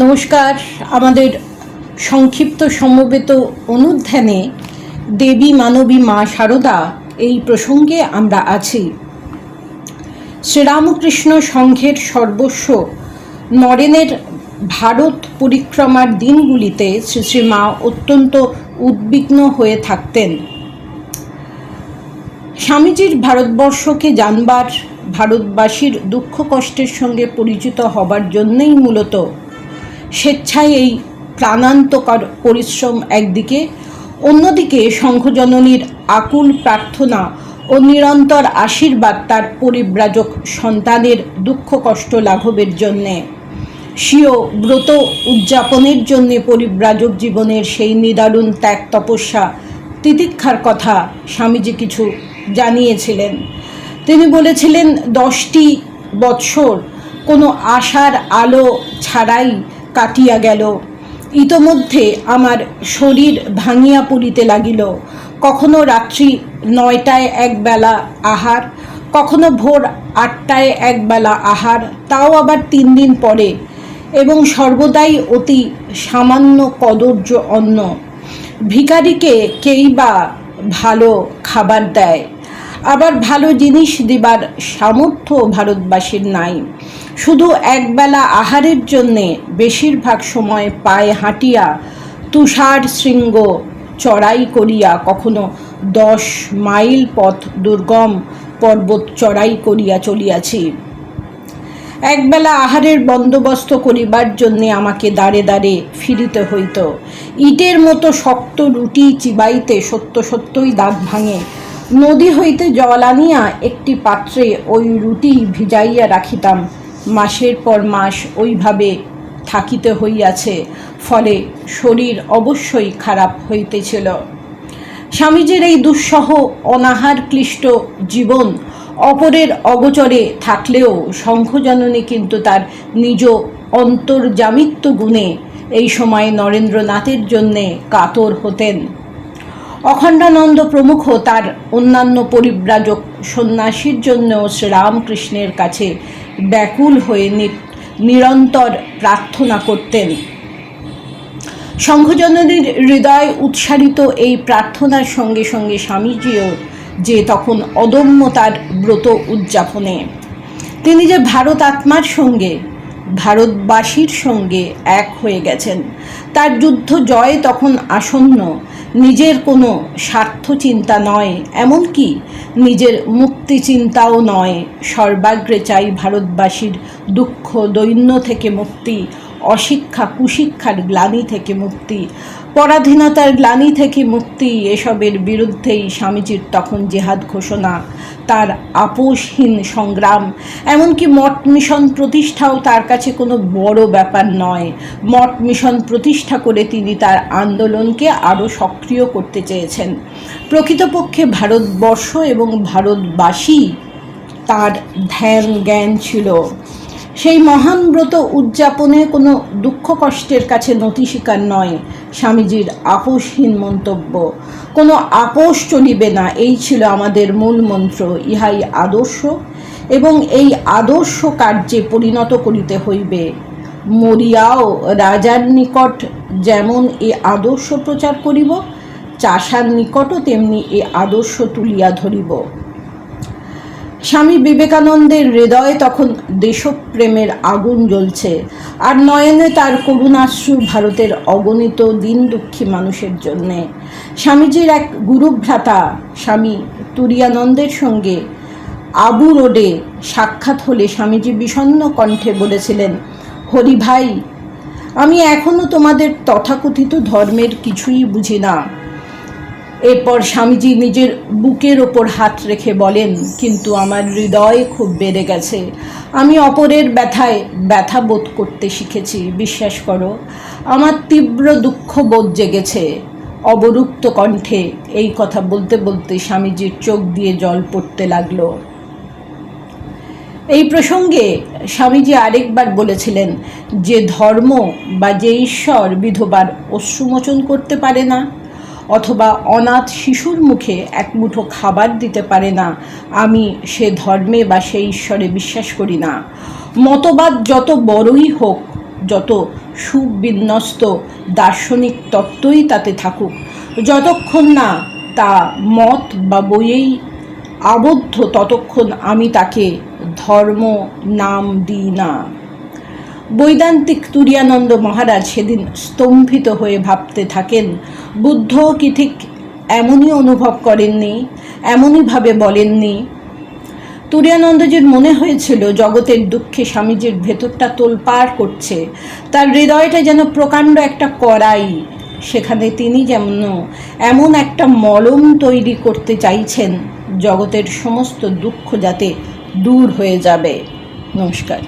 নমস্কার। আমাদের সংক্ষিপ্ত সমবেত অনুধ্যানে দেবী, মানবী মা শারদা এই প্রসঙ্গে আমরা আছি। শ্রীরামকৃষ্ণ সংঘের সর্বস্ব নরেনের ভারত পরিক্রমার দিনগুলিতে শ্রী শ্রী মা অত্যন্ত উদ্বিগ্ন হয়ে থাকতেন। স্বামীজির ভারতবর্ষকে জানবার ভারতবাসীর দুঃখ কষ্টের সঙ্গে পরিচিত হবার জন্যই মূলত স্বেচ্ছায় এই প্রাণান্তকর পরিশ্রম একদিকে, অন্যদিকে শঙ্খজননীর আকুল প্রার্থনা ও নিরন্তর আশীর্বাদ তার পরিব্রাজক সন্তানের দুঃখ কষ্ট লাঘবের জন্যে। স্বীয় ব্রত উদযাপনের জন্যে পরিব্রাজক জীবনের সেই নিদারুণ ত্যাগ তপস্যা তিতিক্ষার কথা স্বামীজি কিছু জানিয়েছিলেন। তিনি বলেছিলেন, দশটি বৎসর কোনো আশার আলো ছাড়াই কাটিয়া গেল। ইতোমধ্যে আমার শরীর ভাঙিয়া পড়িতে লাগিল। কখনো রাত্রি নয়টায় একবেলা আহার, কখনো ভোর আটটায় একবেলা আহার, তাও আবার তিন দিন পরে, এবং সর্বদাই অতি সামান্য কদর্য অন্ন। ভিখারিকে কেই বা ভালো খাবার দেয়? আবার ভালো জিনিস দিবার সামর্থ্য ভারতবাসীর নাই। শুধু একবেলা আহারের জন্যে বেশিরভাগ সময় পায়ে হাঁটিয়া তুষার শৃঙ্গ চড়াই করিয়া কখনো দশ মাইল পথ দুর্গম পর্বত চড়াই করিয়া চলিয়াছি। একবেলা আহারের বন্দোবস্ত করিবার জন্যে আমাকে দাঁড়ে দাঁড়ে ফিরিতে হইত। ইটের মতো শক্ত রুটি চিবাইতে সত্য সত্যই দাঁত ভাঙে। নদী হইতে জল আনিয়া একটি পাত্রে ওই রুটি ভিজাইয়া রাখিতাম। মাসের পর মাস ওইভাবে থাকিতে হইয়াছে, ফলে শরীর অবশ্যই খারাপ হইতেছিল। স্বামীজির এই দুঃসহ, অনাহার ক্লিষ্ট জীবন অপরের অগচরে থাকলেও শঙ্খজননী কিন্তু তার নিজ অন্তর্জামিত্ব গুণে এই সময় নরেন্দ্রনাথের জন্যে কাতর হতেন। অখণ্ডানন্দ প্রমুখ তার অন্যান্য পরিব্রাজক সন্ন্যাসীর জন্য শ্রীরামকৃষ্ণের কাছে ব্যাকুল হয়ে নিরন্তর প্রার্থনা করতেন। সংঘজননীর হৃদয় উৎসারিত এই প্রার্থনার সঙ্গে সঙ্গে স্বামীজিও যে তখন অদম্য তার ব্রত উদযাপনে। তিনি যে ভারত আত্মার সঙ্গে ভারতবাসীর সঙ্গে এক হয়ে গেছেন। তার যুদ্ধ জয় তখন আসন্ন। নিজের কোনো স্বার্থ চিন্তা নয়, এমনকি নিজের মুক্তি চিন্তাও নয়। সর্বাগ্রে চাই ভারতবাসীর দুঃখ, দৈন্য থেকে মুক্তি, অশিক্ষা, কুশিক্ষার গ্লানি থেকে মুক্তি। পরাধীনতার গ্লানি থেকে মুক্তি এসবের বিরুদ্ধেই স্বামীজির তখন জেহাদ ঘোষণা। তার আপোষহীন সংগ্রাম। এমনকি মঠ মিশন প্রতিষ্ঠাও তার কাছে কোনো বড় ব্যাপার নয়। মঠ মিশন প্রতিষ্ঠা করে তিনি তার আন্দোলনকে আরও সক্রিয় করতে চেয়েছেন। প্রকৃতপক্ষে ভারতবর্ষ এবং ভারতবাসী তার ধ্যান জ্ঞান ছিল। সেই মহান ব্রত উদযাপনে কোনো দুঃখ কষ্টের কাছে নতি স্বীকার নয়, স্বামীজির আপোষহীন মন্তব্য। কোনো আপোষ চলিবে না, এই ছিল আমাদের মূল মন্ত্র, ইহাই আদর্শ, এবং এই আদর্শ কার্যে পরিণত করিতে হইবে। মরিয়াও রাজার নিকট যেমন এ আদর্শ প্রচার করিব, চাষার নিকটও তেমনি এ আদর্শ তুলিয়া ধরিব। স্বামী বিবেকানন্দের হৃদয়ে তখন দেশপ্রেমের আগুন জ্বলছে। আর নয়নে তার করুণাশ্রু ভারতের অগণিত দিন দুঃখী মানুষের জন্যে। স্বামীজির এক গুরুভ্রাতা, স্বামী তুরিয়ানন্দের সঙ্গে আবু রোডে সাক্ষাৎ হলে স্বামীজি বিষণ্ণ কণ্ঠে বলেছিলেন, হরি ভাই, আমি এখনও তোমাদের তথাকথিত ধর্মের কিছুই বুঝি না। এরপর স্বামীজি নিজের বুকের ওপর হাত রেখে বলেন, কিন্তু আমার হৃদয় খুব বেড়ে গেছে। আমি অপরের ব্যথায় ব্যথা বোধ করতে শিখেছি। বিশ্বাস করো, আমার তীব্র দুঃখ বোধ জেগেছে। অবরুক্ত কণ্ঠে এই কথা বলতে বলতে স্বামীজির চোখ দিয়ে জল পড়তে লাগল। এই প্রসঙ্গে স্বামীজি আরেকবার বলেছিলেন, যে ধর্ম বা যে ঈশ্বর বিধবার অশ্রুমোচন করতে পারে না অথবা অনাথ শিশুর মুখে এক মুঠো খাবার দিতে পারে না। আমি সে ধর্মে বা সেই ঈশ্বরে বিশ্বাস করি না। মতবাদ যত বড়ই হোক, যত সুবিন্যস্ত দার্শনিক তত্ত্বই তাতে থাকুক, যতক্ষণ না তা মত বা বইয়েই আবদ্ধ, ততক্ষণ আমি তাকে ধর্ম নাম দিই না। বৈদান্তিক তুরিয়ানন্দ মহারাজ সেদিন স্তম্ভিত হয়ে ভাবতে থাকেন, বুদ্ধ কি ঠিক এমনই অনুভব করেননি এমনইভাবে বলেননি? তুরিয়ানন্দজির মনে হয়েছিল জগতের দুঃখে স্বামীজির ভেতরটা তোলপাড় করছে, তার হৃদয়টা যেন প্রকাণ্ড একটা কড়াই, সেখানে তিনি যেমন এমন একটা মলম তৈরি করতে চাইছেন, জগতের সমস্ত দুঃখ যাতে দূর হয়ে যাবে। নমস্কার।